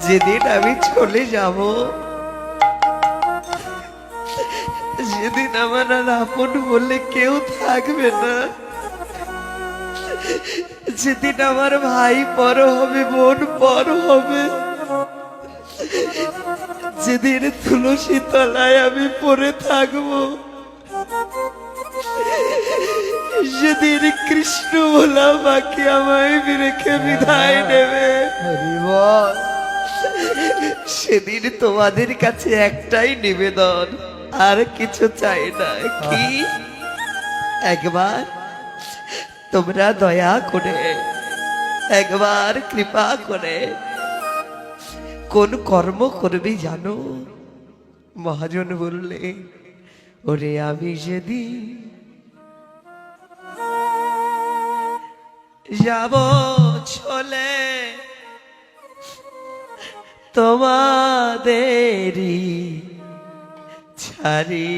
যেদিন আমি চলে যাব, যেদিন আমার আর আপন বললে কেউ থাকবে না, যেদিন আমার ভাই পর হবে, বোন পর হবে, যেদিন তুলসী তলায় আমি পড়ে থাকব, যেদিন কৃষ্ণ বলা বাকি আমায় রেখে বিদায় নেবে। সেদিন তোমাদের কাছে একটাই নিবেদন। আর কিছু চাই না। কি? একবার তোমরা দয়া করে, একবার কৃপা করে, কোন কর্ম করবে জানো? মহাজন বললে, ওরে আমি যেদিন যাব চলে তোমাদেরই ছাড়ি।